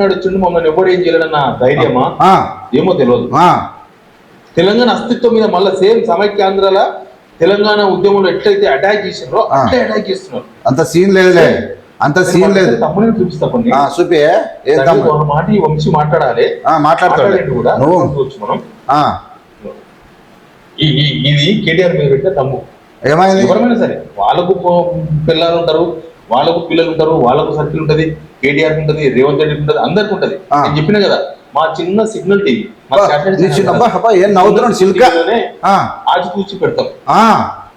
నడుచుండి మమ్మల్ని ఎవడు ఏం చేయలేడన్న ధైర్యమా? ఏమో తెలియదు. తెలంగాణ అస్తిత్వం మీద మళ్ళీ సేమ్ సమైక్యాంధ్రాల తెలంగాణ ఉద్యమంలో ఎట్లయితే అటాక్ చేసినారో. అట్లే అటాక్ చేస్తున్నారు. అంత సీన్ లేదులే. అంత సీన్ లేదు. తమ్ముని చూపిస్తా కొన్ని. చూపి. మాట ఈ వంశీ మాట్లాడాలి. మాట్లాడతాడు. కూడా మనం. ఇది కేటీఆర్ మీద పెట్టిన తమ్ము. ఏమైంది? ఎవరైనా సరే వాళ్ళకు పిల్లలు ఉంటారు. వాళ్ళకు పిల్లలు ఉంటారు వాళ్ళకు సర్కిల్ ఉంటది కేటీఆర్ ఉంటది రేవంత్ రెడ్డి ఉంటది అందరికి ఉంటది. నేను చెప్పిన కదా మా చిన్న సిగ్నల్ టీవీ ఆచి తూచి పెడతాం. ఆ,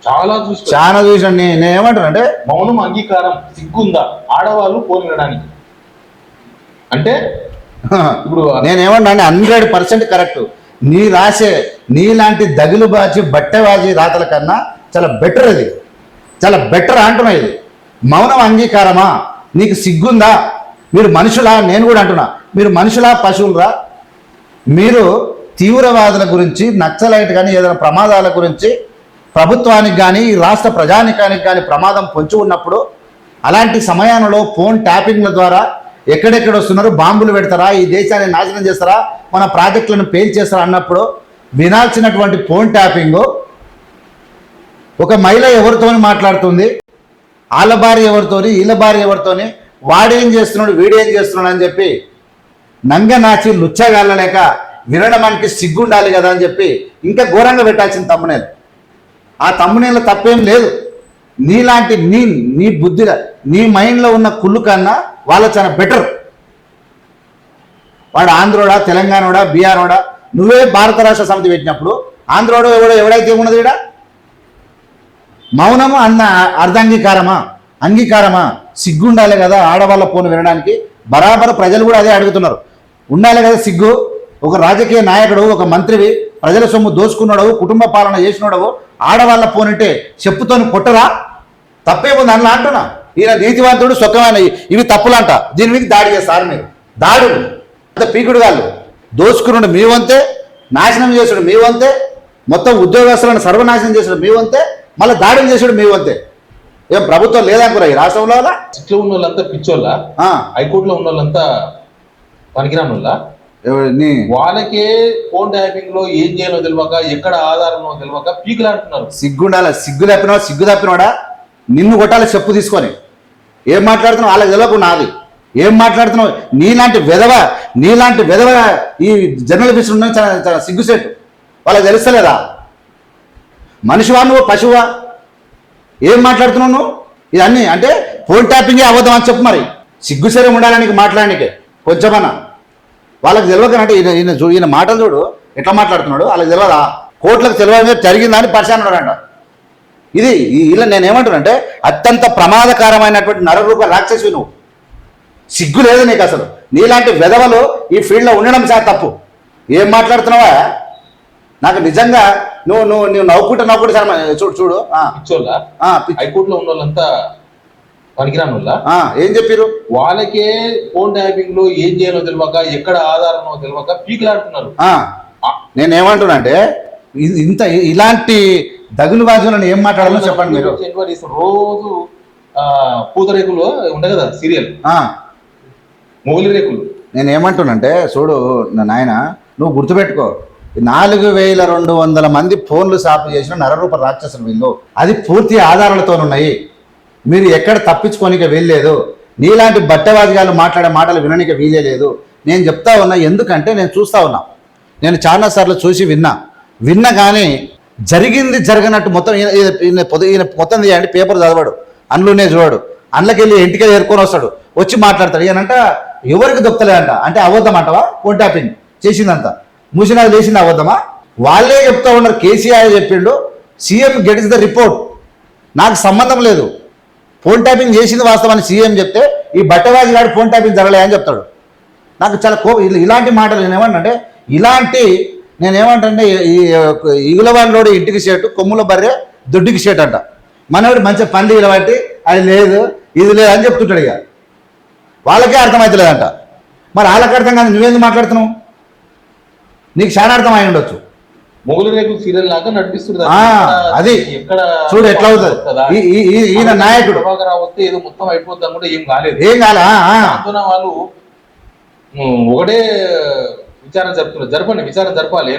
చాలా చూసి. చాలా చూసాను నేను ఏమంటానంటే మౌనం అంగీకారం సిగ్గుందా? ఆడవాళ్ళు ఫోన్ వినడానికి. అంటే ఇప్పుడు నేనేమన్నా హండ్రెడ్ పర్సెంట్ కరెక్ట్. నీ రాసే నీలాంటి దగులు బాజీ బట్టెబాజీ రాతల కన్నా చాలా బెటర్ అది. చాలా బెటర్ అంటున్నా ఇది. మౌనం అంగీకారమా? నీకు సిగ్గుందా? మీరు మనుషులా? నేను కూడా అంటున్నా. మీరు మనుషులా పశువులరా? మీరు తీవ్రవాదుల గురించి నక్సలైట్ కానీ ఏదైనా ప్రమాదాల గురించి ప్రభుత్వానికి కానీ ఈ రాష్ట్ర ప్రజానికానికి కానీ ప్రమాదం పొంచి ఉన్నప్పుడు అలాంటి సమయంలో ఫోన్ ట్యాపింగ్ల ద్వారా ఎక్కడెక్కడ వస్తున్నారు బాంబులు పెడతారా ఈ దేశాన్ని నాశనం చేస్తారా మన ప్రాజెక్టులను పేల్ చేస్తారా అన్నప్పుడు వినాల్సినటువంటి ఫోన్ ట్యాపింగ్ ఒక మహిళ ఎవరితోని మాట్లాడుతుంది? వాళ్ళ భార్య ఎవరితోని వీళ్ళ భార్య ఎవరితోని వాడేం చేస్తున్నాడు వీడేం చేస్తున్నాడు అని చెప్పి నంగనాచి లుచ్చగలలేక వినడమానికి సిగ్గుండాలి కదా అని చెప్పి ఇంకా ఘోరంగా పెట్టాల్సిన తమ్మునేలు. ఆ తమ్మునేళ్ళ తప్పేం లేదు. నీలాంటి నీ నీ బుద్ధిగా నీ మైండ్లో ఉన్న కుళ్ళు కన్నా వాళ్ళ చాలా బెటర్. వాడు ఆంధ్రోడా తెలంగాణోడా బీహారోడా నువ్వే భారత రాష్ట్ర సమితి పెట్టినప్పుడు ఆంధ్రోడో ఎవడో ఎవడైతే ఉన్నది ఈడ మౌనము అన్న అర్ధాంగీకారమా? అంగీకారమా? సిగ్గుండాలి కదా ఆడవాళ్ళ ఫోన్ వినడానికి? బరాబర్ ప్రజలు కూడా అదే అడుగుతున్నారు. ఉండాలి కదా సిగ్గు? ఒక రాజకీయ నాయకుడు ఒక మంత్రివి ప్రజల సొమ్ము దోచుకున్నాడవు కుటుంబ పాలన చేసినాడవు ఆడవాళ్ళ ఫోన్ చెప్పుతోని కొట్టరా? తప్పేముంది అన్న అంటున్నా. ఈయన నీతివంతుడు సుఖమైన ఇవి తప్పులంట. దీని మీద దాడి చేస్తారు మీరు. దాడులు అంత పీకుడు వాళ్ళు దోచుకున్నాడు మీ వంతే నాశనం చేసాడు మీ వంతే మొత్తం ఉద్యోగస్తులను సర్వనాశనం చేసాడు మీ వంతే మళ్ళీ దాడులు చేసాడు మీ వంతే ఏం ప్రభుత్వం లేదనుకురా ఈ రాష్ట్రంలో అలా? ఇట్లా ఉన్న వాళ్ళంతా పిచ్చోళ్ళ హైకోర్టులో ఉన్న వాళ్ళంతా పనికిరాని వాళ్ళ ఎవరు- నీ? వాళ్ళకే ఫోన్ ట్యాపింగ్లో ఏం చేయాలో తెలియక ఎక్కడ ఆధారమో తెలియక పీకులాడుతున్నారు. సిగ్గుండాల? సిగ్గు తప్పినవాడు సిగ్గు తప్పినవాడా నిన్ను కొట్టాలి చెప్పు తీసుకొని. ఏం మాట్లాడుతున్నావు? వాళ్ళకి తెలియకుండా నాది. ఏం మాట్లాడుతున్నావు? నీలాంటి విధవ నీలాంటి విధవ ఈ జర్నలిస్ట్ ఉన్న సిగ్గుసేటు వాళ్ళకి తెలుస్తలేదా? మనిషివా నువ్వు పశువా? ఏం మాట్లాడుతున్నావు నువ్వు? ఇదన్నీ అంటే ఫోన్ ట్యాపింగే అవ్వదాం అని చెప్పు మరి. సిగ్గుసరే ఉండాలని మాట్లాడడానికి. కొంచెమన్నా. వాళ్ళకి తెలియకనంటే ఈయన ఈయన చూ ఈయన మాటలు చూడు ఎట్లా మాట్లాడుతున్నాడు? వాళ్ళకి తెలియదా కోట్లకు తెలియదు జరిగిందని అని పరిశాన్ ఉన్నాడంట. ఇది ఈ- ఇలా నేనేమంటానంటే అత్యంత ప్రమాదకరమైనటువంటి నరరూప రాక్షసి నువ్వు. సిగ్గు లేదు నీకు అసలు. నీలాంటి వెధవలు ఈ ఫీల్డ్లో ఉండడం చాలా తప్పు. ఏం మాట్లాడుతున్నావా? నాకు నిజంగా నువ్వు నువ్వు నువ్వు నవ్వుకుంటూ నవ్వుకుంటూ సరే చూడు చూడు. హైకోర్టులో ఉన్న వాళ్ళంతా పనికిరాని ఏం చెప్పిరు వాళ్ళకే ఫోన్ ట్యాపింగ్లో ఏం చేయాలో తెలియక ఎక్కడ ఆధారమో తెలియక పీకులాడుతున్నారు. నేను ఏమంటున్నా అంటే ఇంత ఇలాంటి దగులు బాజులను ఏం మాట్లాడాలో చెప్పండి మీరు. రోజు పూతరేకులు ఉంటాయి కదా సీరియల్? ఆ, మొగలి రేకులు. నేను ఏమంటున్నానంటే చూడు నా నాయన నువ్వు గుర్తుపెట్టుకో. నాలుగు వేల రెండు వందల మంది ఫోన్లు సాపు చేసిన నరరూప రాక్షసులు వీళ్ళు. అది పూర్తి ఆధారాలతోనున్నాయి. మీరు ఎక్కడ తప్పించుకోనిక వీల్లేదు. నీలాంటి బట్టవాదిగాలు మాట్లాడే మాటలు విననిక వీలే లేదు నేను చెప్తా ఉన్నా ఎందుకంటే నేను చూస్తా ఉన్నా. నేను చాలాసార్లు చూసి విన్నా. విన్నా కానీ జరిగింది జరగనట్టు మొత్తం ఈయన ఈయన- మొత్తం తీయండి పేపర్ చదవడు. అందులోనే చూడడు. అందులోకెళ్ళి ఇంటికే ఇంటికి ఏరుకొని వస్తాడు. వచ్చి మాట్లాడతాడు. ఈయనంట ఎవరికి దొక్కలేదంట అంటే అబద్ధం అంటవా? ఫోన్ ట్యాపింగ్ మూసినది లేచింది అబద్ధమా? వాళ్ళే చెప్తా ఉన్నారు కేసీఆర్ చెప్పిండు. CM gets the report. నాకు సంబంధం లేదు. ఫోన్ ట్యాపింగ్ చేసింది వాస్తవాన్ని సీఎం చెప్తే ఈ బట్టరాజు గారు ఫోన్ ట్యాపింగ్ జరగలే అని చెప్తాడు. నాకు చాలా కో ఇలాంటి మాటలు నేను ఏమంటే ఇలాంటి నేనేమంటే ఈ ఈగులవాడిలోడు ఇంటికి షేటు కొమ్ముల బర్రె దొడ్డికి షేట్ అంట మనవాడు మంచి పండి ఇలబట్టి అది లేదు ఇది లేదు అని చెప్తుంటాడు ఇక. వాళ్ళకే అర్థమవుతలేదంట మరి వాళ్ళకి అర్థం కాదు నువ్వేందుకు మాట్లాడుతున్నావు? నీకు అర్థం అయి ఉండొచ్చు. మొగలి రేకులు సీరియల్ లాగా నడిపిస్తుంది అది. ఎక్కడ చూడు ఎట్లా అవుతుంది. ఈయన నాయకుడు. వస్తే ఏదో మొత్తం అయిపోద్దాం కూడా ఏం కాలేదు. ఏం కాలే వాళ్ళు ఒకటే విచారణ జరుపుతున్నారు. జరపండి విచారణ జరపాలి.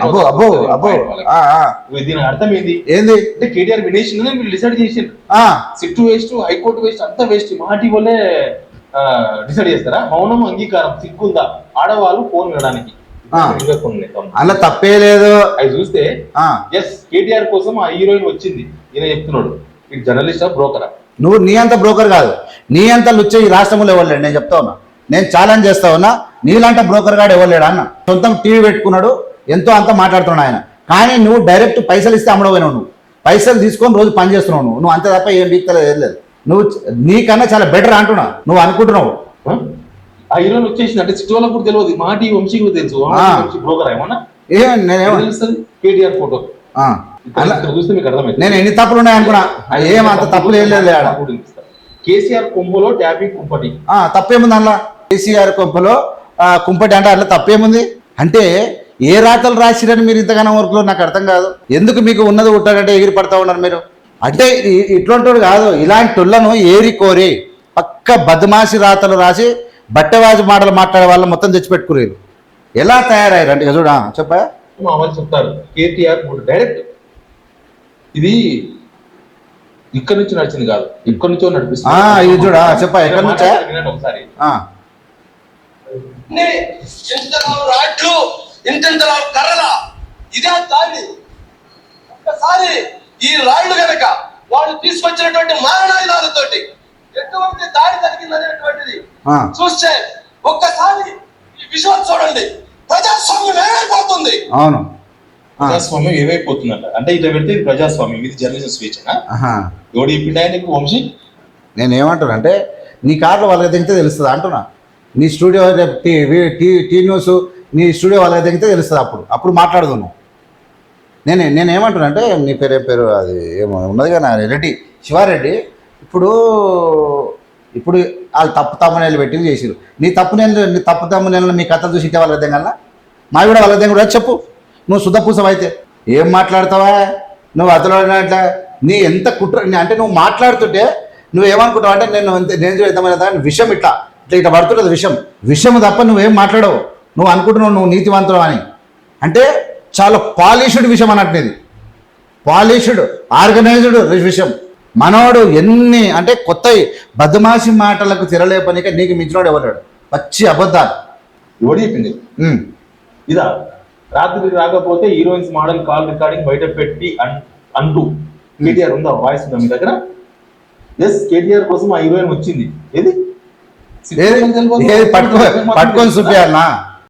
దీని అర్థం ఏంది? ఏంది అంటే కేటీఆర్ వినేసిందని వీళ్ళు డిసైడ్ చేసిండ్రు ఆ, SIT waste high court waste అంతా వేస్ట్. మాటి వల్లే డిసైడ్ చేస్తారా? మౌనం అంగీకారం సిగ్గుందా? ఆడవాళ్ళు ఫోన్ వినడానికి. అందులో తప్పే లేదు. అవి చూస్తే ఆ, ఎస్ కేటీఆర్ కోసం ఆ హీరోయిన్ వచ్చింది. ఈయన చెప్తున్నాడు ఇది జర్నలిస్టా బ్రోకరా నువ్వు నీ అంత బ్రోకర్ కాదు. నీ అంత లుచ్చే ఈ రాష్ట్రంలో ఇవ్వలేడు నేను చెప్తా ఉన్నా. నేను ఛాలెంజ్ చేస్తా ఉన్నా. నీలాంటి బ్రోకర్ గాడు ఇవ్వలేడు అన్న? సొంతం టీవీ పెట్టుకున్నాడు ఎంతో అంత మాట్లాడుతున్నాడు ఆయన. కానీ నువ్వు డైరెక్ట్ పైసలు ఇస్తే అమ్మడపోయినావు నువ్వు. పైసలు తీసుకొని రోజు పని చేస్తున్నావు నువ్వు. అంతే తప్ప ఏం బీక్తలేదు ఏం లేదు. నువ్వు నీకన్నా చాలా బెటర్ అంటున్నా. నువ్వు అనుకుంటున్నావు. ఆ? హీరోయిన్ వచ్చేసింది. అంటే సిట్టు వాళ్ళకు కూడా తెలియదు. మాటి వంశీకి కూడా తెలుసు. వంశీ బ్రోకర్ ఏమన్నా? తెలుస్తుంది? కేటీఆర్ ఫోటో చూస్తే మీకు అర్థమైంది నేను ఎన్ని తప్పులు ఉన్నాయి అనుకున్నా. ఏం అంత తప్పులు ఏం లేదు కేసీఆర్ కొంబులో ట్యాపింగ్ కుంపటి. ఆ, తప్పేముంది అందులో? కేసీఆర్ కొంపలో కుంపటి అంటే అట్లా తప్పేముంది? అంటే ఏ రాతలు రాసిరని మీరు ఇంతగానో వర్క్లో నాకు అర్థం కాదు. ఎందుకు మీకు ఉన్నది ఉట్టారంటే ఎగిరి పడతా ఉన్నారు మీరు? అంటే ఇట్లాంటి కాదు. ఇలాంటి ఏరి కోరి పక్క బదమాసి రాతలు రాసి బట్టవాజి మాటలు మాట్లాడే వాళ్ళు మొత్తం తెచ్చిపెట్టుకున్నారు ఎలా తయారయ్యారు అంటే చూడ చెప్పా మా వాళ్ళు చెప్తారు కేటీఆర్ డైరెక్ట్. ఇది ఇక్కడ నుంచి నడిచింది కాదు ఇక్కడ నుంచో నడిపిస్తుంది. ఆ, ఇది చూడు, చెప్పా, ఎక్కడి నుంచా? ఒకసారి. కర్రల ఇదే దాడి ఒక్కసారి ఈ రాళ్ళు గనక వాళ్ళు తీసుకొచ్చినటువంటి మారణాయుధాలతోటి ఎటువంటి దాడి జరిగిందనేటువంటిది ఆ. చూస్తే ఒక్కసారి ఈ విషయం చూడండి. ప్రజాస్వామ్యం ఏమైపోతుంది? అవును. ప్రజాస్వామ్యం ఏమైపోతుందంట? అంటే ఇట్లా పెడితే ఇది ప్రజాస్వామ్యం ఇది జర్నలిజం ఆహా. ఎవడు చెప్పిండు ఆయనకు వంశీ? నేను ఏమంటున్నా అంటే నీ కార్లో వాళ్ళకి దిగితే తెలుస్తుంది అంటున్నా. నీ studio TV- T T news నీ స్టూడియో వాళ్ళకి దిగితే తెలుస్తుంది అప్పుడు. అప్పుడు మాట్లాడదు నువ్వు. నేను నేను ఏమంటున్నా అంటే నీ పేరు ఏం పేరు అది ఏమో ఉన్నది కదా రెడ్డి శివారెడ్డి. ఇప్పుడు ఇప్పుడు వాళ్ళు తప్పు తమ్మునేలు పెట్టి చేసిరు నీ తప్పు నేను నీ తప్పు తమ్మునేళ్ళు మీ కథ చూసి ఇట్టే వాళ్ళ కన్నా మా కూడా వాళ్ళ దగ్గర కూడా చెప్పు. నువ్వు సుధపూసం అయితే? ఏం మాట్లాడతావా? నువ్వు అతను నీ ఎంత కుట్ర నీ- అంటే నువ్వు మాట్లాడుతుంటే నువ్వు ఏమనుకుంటావు అంటే నేను నేను చూద్దామని విషయం ఇట్లా ఇట్లా ఇట్లా పడుతుంటుంది విషయం విషయం తప్ప నువ్వేం మాట్లాడవు. నువ్వు అనుకుంటున్నావు నువ్వు నీతివంతుడు అని. అంటే చాలా పాలిష్డ్ విషయం అన్నట్టు ఇది. పాలిష్డ్ ఆర్గనైజ్డ్ విషయం మనోడు ఎన్ని అంటే కొత్త బదమాసి మాటలకు తిరలేపనిక నీకు మించినోడు ఎవరాడు పచ్చి అబద్ధాలు. ఎవడు చెప్పింది. ఇదా రాత్రి రాకపోతే హీరోయిన్స్ మోడల్ కాల్ రికార్డింగ్ బయట పెట్టి అంటూ. కేటీఆర్ ఉందా? వాయిస్ ఉందా మీ దగ్గర? ఎస్ కేటీఆర్ కోసం ఆ హీరోయిన్ వచ్చింది. ఏది? ఏది? ఏది? పట్టుకో పట్టుకొని చూపించాలనా